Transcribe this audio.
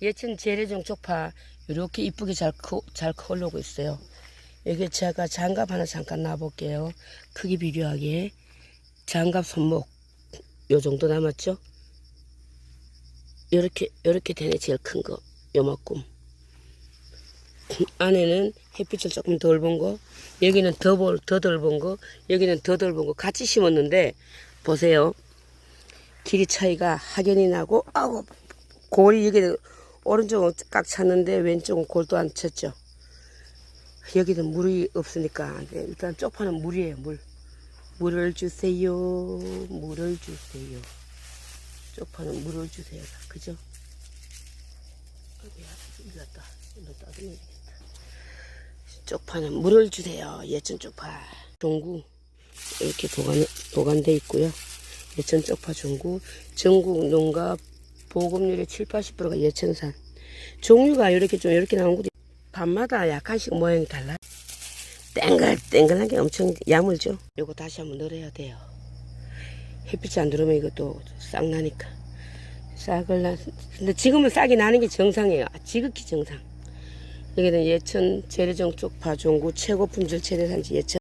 예천 재래종 쪽파 이렇게 이쁘게 잘, 커, 잘 커오르고 있어요. 여기 제가 장갑 하나 잠깐 놔볼게요. 크기 비교하게. 장갑 손목 요 정도 남았죠? 요렇게 요렇게 되네 제일 큰 거 요만큼 안에는 햇빛을 조금 덜 본 거 여기는 더덜 본 거 여기는 더 덜 본 거 같이 심었는데 보세요 길이 차이가 확연히 나고 아우 골이 여기 오른쪽은 꽉 찼는데 왼쪽은 골도 안 찼죠. 여기는 물이 없으니까 네, 일단 쪽파는 물이에요 물. 물을 주세요 물을 주세요. 쪽파는 물을 주세요 그죠? 여기 이거 다. 이거 따듬어야 되겠다. 쪽파는 물을 주세요 예천 쪽파. 종구. 이렇게 보관 보관돼 있고요. 예천 쪽파 종구. 전국 농가 보급률의 7, 80%가 예천산. 종류가 이렇게 좀 이렇게 나온 것도 밤마다 약간씩 모양이 달라요 땡글땡글한 게 엄청 야물죠? 요거 다시 한번 널어야 돼요. 햇빛이 안 들어오면 이것도 싹 나니까. 싹을 나 근데 지금은 싹이 나는 게 정상이에요. 아, 지극히 정상. 여기는 예천 재래종 쪽파 종구 최고 품질 최대 산지 예천